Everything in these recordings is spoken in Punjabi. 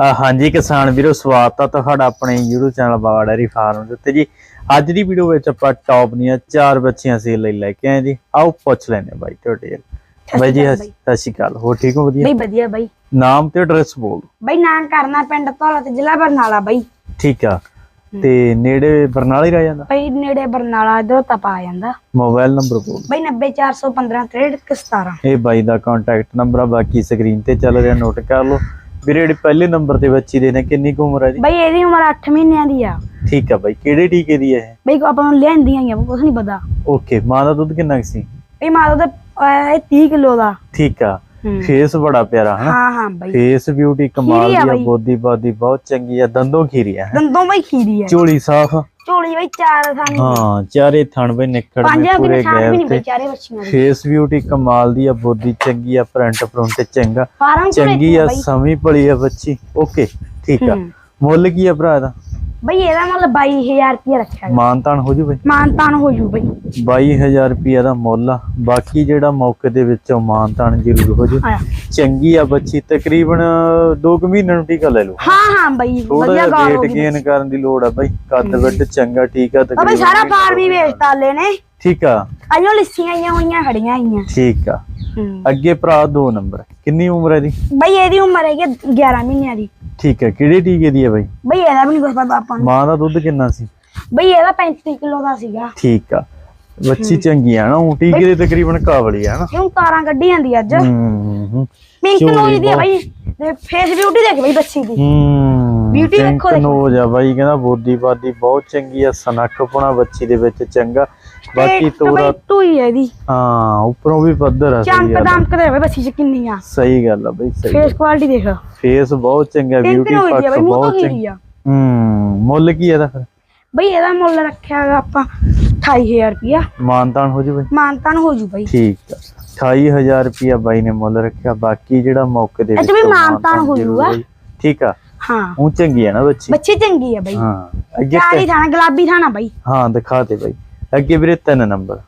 ਹਾਂਜੀ ਕਿਸਾਨ ਵੀਰੋ ਸਵਾਗਤ ਆ ਤੁਹਾਡਾ ਆਪਣੇ YouTube channel Baba dairy farm ਦੇ ਉੱਤੇ ਜੀ। ਅੱਜ ਦੀ ਵੀਡੀਓ ਵਿੱਚ ਆਪਾਂ ਟੌਪ ਦੀਆਂ ਚਾਰ ਬੱਚੀਆਂ ਸੇਲ ਲਈ ਲੈ ਕੇ ਆਏ ਜੀ। ਆਓ ਪੁੱਛ ਲੈਣੇ ਬਾਈ ਤੁਹਾਡੇ ਬਾਈ ਜੀ ਸਤਿ ਸ਼੍ਰੀ ਅਕਾਲ। ਹੋ ਠੀਕ ਹੋ ਵਧੀਆ? ਬਈ ਵਧੀਆ ਬਾਈ। ਨਾਮ ਤੇ ਐਡਰੈਸ ਬੋਲ। ਬਈ ਨਾਂ ਕਰਨਾ ਪਿੰਡ ਧੌਲਾ ਤੇ ਜ਼ਿਲ੍ਹਾ ਬਰਨਾਲਾ ਬਈ। ਠੀਕ ਆ। ਤੇ ਨੇੜੇ ਬਰਨਾਲਾ ਹੀ ਰਹਿ ਜਾਂਦਾ? ਬਈ ਨੇੜੇ ਬਰਨਾਲਾ ਇਧਰੋਂ ਤਪ ਆ ਜਾਂਦਾ। ਮੋਬਾਈਲ ਨੰਬਰ ਬੋਲ। ਬਈ 90415 6317 ਇਹ ਬਾਈ ਦਾ ਕੰਟੈਕਟ ਨੰਬਰ ਆ ਬਾਕੀ ਸਕਰੀਨ ਤੇ ਚੱਲ ਰਿਹਾ ਨੋਟ ਕਰ ਲਓ। ਵੀਰੇ ਜਿਹੜੀ ਪਹਿਲੇ ਨੰਬਰ ਤੇ ਬੱਚੀ ਦੇ ਨੇ ਕਿੰਨੀ ਕੁ ਉਮਰ ਹੈ ਜੀ ਬਈ ਇਹਦੀ ਉਮਰ 8 ਮਹੀਨਿਆਂ ਦੀ ਆ। ਠੀਕ ਆ ਬਾਈ ਕਿਹੜੇ ਟੀਕੇ ਦੀ ਹੈ ਬਈ ਕੋ ਆਪਾਂ ਨੂੰ ਲਿਆਂਦੀਆਂ ਹੀ ਆ ਕੁਝ ਨਹੀਂ ਪਤਾ। ਇਹ ਓਕੇ ਮਾਂ ਦਾ ਦੁੱਧ ਕਿੰਨਾ ਕੁ ਸੀ? ਇਹ ਮਾਦਾ ਦਾ ਇਹ 30 ਕਿਲੋ ਦਾ। ਠੀਕ ਆ। ਫੇਸ ਬੜਾ ਪਿਆਰਾ ਹਨਾ? ਹਾਂ ਹਾਂ ਬਈ। ਫੇਸ ਬਿਊਟੀ ਕਮਾਲ ਦੀ ਆ। ਬੋਦੀ ਬਾਦੀ ਬਹੁਤ ਚੰਗੀ ਆ ਦੰਦੋਂ ਖੀਰੀ ਆ। ਦੰਦੋਂ ਬਈ ਖੀਰੀ ਆ। ਝੋਲੀ ਸਾਫ਼। ਝੋਲੀ ਬਈ ਚਾਰ ਥਾਂ ਹਾਂ ਚਾਰੇ ਥਣ ਬਈ ਨਿਕੜ ਪੰਜ ਨੇ ਪੂਰੇ ਨਿਸ਼ਾਨ ਵੀ ਨਹੀਂ ਗੈਪ ਬਈ ਤੇ। ਚਾਰੇ ਬੱਚੀਆਂ ਦੇ। ਫੇਸ ਬਿਊਟੀ ਕਮਾਲ ਦੀ ਆ ਬੋਦੀ ਚੰਗੀ ਆ ਪ੍ਰਿੰਟ ਪ੍ਰਿੰਟ ਚੰਗਾ। ਚੰਗੀ ਆ ਸਮੀ ਭਲੀ ਆ ਬੱਚੀ। ਓਕੇ ਠੀਕ ਆ। ਹੂੰ। ਮੁੱਲ ਕੀ ਆ ਭਰਾ ਦਾ ਬਈ ਇਹਦਾ ਮੁੱਲ 22000 ਰੁਪਏ ਰੱਖਿਆ ਗਿਆ। ਮਾਨਤਾਨ ਹੋ ਜੂ ਬਈ? ਮਾਨਤਾਨ ਹੋ ਜੂ ਬਈ। 22000 ਰੁਪਿਆ ਦਾ ਮੁੱਲ ਆ। ਬਾਕੀ ਜਿਹੜਾ ਮੌਕੇ ਦੇ ਵਿੱਚੋਂ ਮਾਨਤਾਨ ਜ਼ਰੂਰ ਹੋ ਜੂ। ਚੰਗੀ ਆ ਬੱਚੀ ਤਕਰੀਬਨ 2 ਮਹੀਨਿਆਂ ਨੂੰ ਟੀਕਾ ਲੈ ਲਓ ਹਾਂ ਹਾਂ ਬਈ ਵਧੀਆ ਗਾਲ ਹੋ ਗਈ gain ਕਰਨ ਦੀ ਲੋੜ ਆ ਬਾਈ। ਕੱਦ ਵੱਡ ਚੰਗਾ ਠੀਕ ਆ ਆ ਬਈ ਤਕਰੀਬਨ ਸਾਰਾ ਫਾਰਮ ਹੀ ਵੇਚਤਾ ਲੈ ਨੇ। ਠੀਕ ਆ। ਆਇਓ ਲਿੱਸੀਆਂ ਆਈਆਂ ਹੋਈਆਂ ਖੜੀਆਂ ਆਈਆਂ ਠੀਕ ਆ। ਅੱਗੇ ਭਰਾ ਦੋ ਨੰਬਰ। ਕਿੰਨੀ ਉਮਰ ਹੈ ਦੀ ਬਈ ਇਹਦੀ ਉਮਰ ਹੈਗੀ 11 ਮਹੀਨਿਆਂ ਦੀ। ਠੀਕ ਆ ਕਿਹੜੇ ਟੀਕੇ ਦੀ ਹੈ ਬਾਈ? ਬਈ ਇਹਦਾ ਵੀ ਨਹੀਂ ਕੁਝ ਪਤਾ ਆਪਾਂ ਨੂੰ। ਮਾਂ ਦਾ ਦੁੱਧ ਕਿੰਨਾ ਸੀ? ਬਈ ਇਹਦਾ 35 ਕਿਲੋ ਦਾ ਸੀਗਾ। ਠੀਕ ਆ। ਬੱਚੀ ਚੰਗੀ ਆ ਨਾ ਉਹ ਟੀਕੇ ਦੇ ਤਕਰੀਬਨ ਕਾਬਲੀ ਆ ਨਾ। ਕਿਉਂ ਤਾਰਾਂ ਕੱਢੀ ਜਾਂਦੀ ਅੱਜ। ਹੂੰ ਹੂੰ ਪਿੰਕ ਨੋਜ ਦੀ ਆ ਬਈ। ਫੇਸ ਬਿਊਟੀ ਦੇਖ ਬਈ ਬੱਚੀ ਦੀ। ਹੂੰ। Beauty ਦੇਖੋ, ਦੇਖੋ। ਨੋਜ ਆ ਬਾਈ ਕਹਿੰਦਾ ਬੋਦੀ ਬਾਦੀ ਬਹੁਤ ਚੰਗੀ ਆ ਸਨੱਖ ਪੁਣਾ ਬੱਚੀ ਦੇ ਵਿੱਚ ਚੰਗਾ। ਬਾਕੀ ਤੇ ਤੋਰਾ ਬਈ ਟੂਈ ਹੈ ਇਹਦੀ। ਹਾਂ ਉੱਪਰੋਂ ਵੀ ਪੱਧਰ ਆ ਸਹੀ ਚਮਕ ਗੱਲ ਆ। ਦਮਕ ਦੇ ਬਈ ਬੱਚੀ ਚ ਕਿੰਨੀ ਆ। ਸਹੀ ਗੱਲ ਆ ਬਈ ਸਹੀ ਫੇਸ ਕੁਆਲਿਟੀ ਦੇਖ। ਫੇਸ ਬਹੁਤ ਚੰਗਾ ਪਿੰਕ ਬਿਊਟੀ ਨੋਜ ਦੀ ਆ ਪੱਖ ਬਈ ਮੂੰਹ ਬਹੁਤ ਤੋਂ ਚੰਗਾ ਖੀਰੀ ਆ? ਹੂੰ ਮੁੱਲ ਕੀ ਇਹਦਾ ਫਿਰ? ਬਈ ਇਹਦਾ ਮੁੱਲ ਰੱਖਿਆ ਗਾ ਆਪਾਂ 28000 ਰੁਪਿਆ ਮਾਨਤਾਨ ਹੋ ਜੂ ਬਈ? ਮਾਨਤਾਨ ਹੋ ਜੂ ਬਈ। ਠੀਕ ਆ 28000 ਰੁਪਿਆ ਬਾਈ ਨੇ ਮੁੱਲ ਰੱਖਿਆ ਬਾਕੀ ਜਿਹੜਾ ਮੌਕੇ ਦੇ ਇਹ 'ਚ ਵੀ ਵਿੱਚੋਂ ਮਾਨਤਾਨ ਹੋ ਜ਼ਰੂਰ ਜੂਗਾ। ਬਈ। ਠੀਕ ਆ। ਹਾਂ। ਉਹ ਚੰਗੀ ਆ ਨਾ ਬੱਚੀ। ਬੱਚੀ ਚੰਗੀ ਆ ਬਈ। ਹਾਂ ਅੱਗੇ ਤੇ- ਥਾਣਾ ਗੁਲਾਬੀ ਥਾਣਾ ਬਈ। ਹਾਂ ਦਿਖਾ ਦੇ ਬਾਈ। ਅੱਗੇ ਵੀਰੇ ਤਿੰਨ ਨੰਬਰ।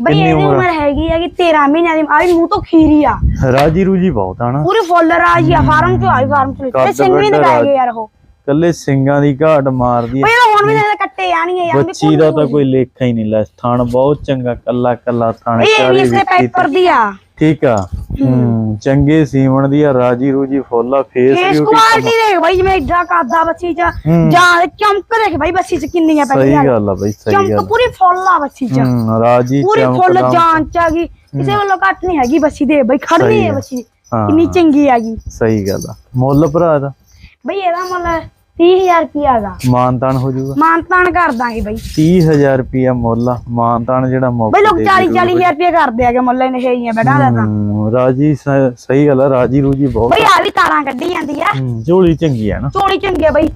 ਬਈ ਇਹਦੀ ਉਮਰ? ਹੈਗੀ ਆ ਕਿ 13 ਮਹੀਨਿਆਂ ਦੀ। ਆ ਵੀ ਮੂੰਹ ਤੋਂ ਖੀਰੀ ਆ। ਰਾਜੀ ਰੂਜੀ ਬਹੁਤ ਆ ਨਾ। ਪੂਰੀ ਫੁੱਲ ਰਾਜੀ ਆ ਫਾਰਮ ਚ ਆਈ ਫਾਰਮ ਚ ਤੇ ਸਿੰਘ ਵੀ ਰਾਜ। ਗਏ ਯਾਰ ਉਹ। ਕੱਲੇ ਸਿੰਘਾਂ ਦੀ ਘਾਟ ਮਾਰਦੀ ਆ। ਬਈ ਹੁਣ ਵੀ ਇਹਦੇ ਕੱਟੇ ਆਣੀਆਂ ਯਾਰ। ਬੱਚੀ ਦਾ ਤਾਂ ਕੋਈ ਲੇਖਾ ਹੀ ਨਹੀਂ ਲੈ। ਥਣ ਬਹੁਤ ਚੰਗਾ ਕੱਲਾ ਕੱਲਾ ਥਣ ਇਹ ਚਾਰੇ ਇਸੇ ਵਿੱਚ ਪੇਪਰ ਦੀ ਆ। ਠੀਕ ਆ। ਹੂੰ ਚੰਗੇ ਸੀਵਣ ਦੀ ਆ ਰਾਜੀ ਰੂਜੀ ਫੁੱਲ ਫੇਸ ਬਿਊਟੀ ਕੁਆਲਿਟੀ ਦੇਖ ਬਈ ਜਿਵੇਂ ਏਡਾ ਕਾਦਾ ਬੱਚੀ ਚ। ਜਾਂ ਚਮਕ ਦੇਖ ਬਈ ਬੱਚੀ ਚ ਕਿੰਨੀ ਆ ਸਹੀ ਪਹਿਲੀ ਗੱਲ ਆ ਬਈ ਸਹੀ ਚਮਕ ਗੱਲ ਪੂਰੀ ਫੁੱਲ ਬੱਚੀ ਚ। ਹੂੰ ਰਾਜੀ ਪੂਰੀ ਚਮਕ ਫੁੱਲ। ਜਾਨ ਚ ਆ ਗਈ। ਕਿਸੇ ਵੱਲੋਂ ਘੱਟ ਨਹੀਂ ਹੈਗੀ ਬੱਚੀ ਦੇ ਬਈ ਖੜਨੀ ਸਹੀ ਹੈ। ਬੱਚੀ। ਕਿੰਨੀ ਚੰਗੀ ਆ ਗਈ। ਸਹੀ ਗੱਲ ਆ। ਮੁੱਲ ਭਰਾ ਦਾ। ਬਈ ਇਹਦਾ ਮੁੱਲ 30000 ਰੁਪਿਆ ਦਾ ਮਾਨਤਾਨ ਹੋ ਜਾਊਗਾ। ਮਾਨਤਾਨ ਕਰ ਦਾਂਗੇ ਬਈ। 30000 ਰੁਪਿਆ ਮੁੱਲ ਆ। ਮਾਨਤਾਨ ਜਿਹੜਾ ਮੌਕੇ ਬਈ ਲੋਕ ਤੇ 40 ਜ਼ਰੂਰ 40000 ਰੁਪਏ ਕਰਦੇ ਆਗੇ ਮੁੱਲ ਇਹਨੇ ਹੈਗੀਆਂ ਬੈਠਾ ਦਾ ਤਾਂ ਹੂੰ, ਰਾਜੀ ਸ- ਸਹੀ ਗੱਲ ਆ ਰਾਜੀ ਰੂਜੀ ਬਹੁਤ ਬਈ ਆ। ਵੀ ਤਾਰਾਂ ਕੱਢੀ ਜਾਂਦੀ ਆ। ਹੂੰ, ਝੋਲੀ ਚੰਗੀ ਆ ਨਾ। ਚੋੜੀ ਚੰਗੀ ਆ ਬਈ।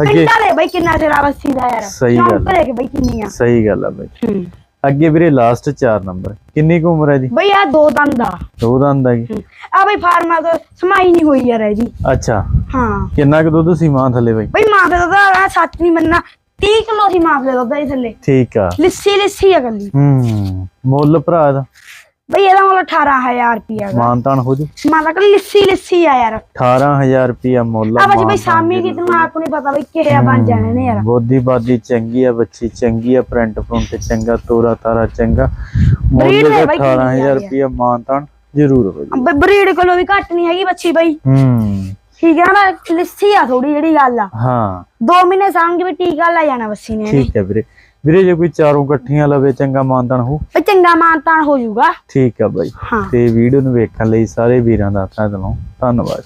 ਅੱਗੇ ਪਿੰਡਾ ਦੇ ਬਈ ਕਿੰਨਾ ਤੇਰਾ ਬੱਸੀ ਦਾ ਯਾਰ। ਸਹੀ ਗੱਲ ਚਮਕ ਦੇਖ ਬਈ ਕਿੰਨੀ ਆ। ਸਹੀ ਗੱਲ ਆ ਬਈ। ਅੱਗੇ ਵੀਰੇ ਲਾਸਟ 4 ਨੰਬਰ ਕਿੰਨੀ ਕੁ ਉਮਰ ਹੈ ਜੀ ਬਈ ਆ ਦੋ ਦੰਦ ਆ। ਦੋ ਦੰਦ ਆ ਜੀ। ਆ ਬਈ ਫਾਰਮਾ ਤੋਂ ਸਮਾਈ ਨਹੀਂ ਹੋਈ ਯਾਰ ਇਹਦੀ। ਅੱਛਾ। ਹਾਂ। ਕਿੰਨਾ ਕੁ ਦੁੱਧ ਸੀ ਮਾਂ ਥੱਲੇ ਬਈ? ਬਈ ਮਾਂ ਦੇ ਦੁੱਧ ਦਾ ਸੱਚ ਨਹੀਂ ਮੰਨਣਾ। 30 ਕਿਲੋ ਸੀ ਮਾਂ ਦੇ ਦੁੱਧ ਦੇ ਥੱਲੇ। ਠੀਕ ਆ। ਲਿੱਸੀ ਲਿੱਸੀ ਆ ਗੱਲੀ ਹੂੰ। ਮੁੱਲ ਭਰਾ ਦਾ। ਬਈ ਇਹਦਾ ਮੁੱਲ 18000 ਰੁਪਿਆ ਦਾ ਮਾਨਤਾਨ ਹੋ ਜੂ। ਮਾਂ ਦਾ ਲਿੱਸੀ ਲਿੱਸੀ ਆ ਯਾਰ। 18000 ਰੁਪਿਆ ਮੁੱਲ ਆ ਬਈ ਮਾਨਤਾਨ ਸਾਮੀ ਕੀ ਤੈਨੂੰ ਆਪ ਨਹੀਂ ਪਤਾ ਬਈ ਕਿਹੇ ਆ ਬਣ ਜਾਣੇ ਨੇ ਯਾਰ। ਬੋਦੀ ਬਾਦੀ ਚੰਗੀ ਆ ਬੱਚੀ ਚੰਗੀ ਆ ਪ੍ਰਿੰਟ ਪ੍ਰਿੰਟ ਚੰਗਾ ਤੋਰਾ ਤਾਰਾ ਚੰਗਾ। ਮੁੱਲ ਦਾ ਹੈ ਬਾਈ ਕਿੰਨੀ 18000 ਆ ਰੁਪਿਆ ਮਾਨਤਾਨ ਜ਼ਰੂਰ ਹੋ ਜੂ। ਬਈ ਬਰੀਡ ਕੋਲੋਂ ਵੀ ਘੱਟ ਨਹੀਂ ਹੈਗੀ ਬੱਚੀ ਬਈ। ਹੂੰ। ਠੀਕ ਹੈ ਨਾ ਲਿੱਸੀ ਆ ਥੋੜੀ ਜਿਹੜੀ ਗੱਲ ਆ। ਹਾਂ। 2 ਮਹੀਨੇ ਸਮਝ ਵੀ ਟੀਕਾ ਲੈ ਜਾਣਾ ਬੱਸੀ ਨੇ ਠੀਕ ਹੈ ਵੀਰੇ। ਵੀਰੇ ਜੇ ਕੋਈ ਚਾਰੋਂ ਇਕੱਠੀਆਂ ਲਵੇ ਚੰਗਾ ਮਾਨਤਾਨ ਹੋ ਬਈ ਚੰਗਾ ਮਾਨਤਾਨ ਹੋ ਜਾਊਗਾ। ਠੀਕ ਆ ਬਾਈ। ਤੇ ਵੀਡੀਓ ਨੂੰ ਵੇਖਣ ਲਈ ਸਾਰੇ ਵੀਰਾਂ ਦਾ ਧੰਨਵਾਦ। ਧੰਨਵਾਦ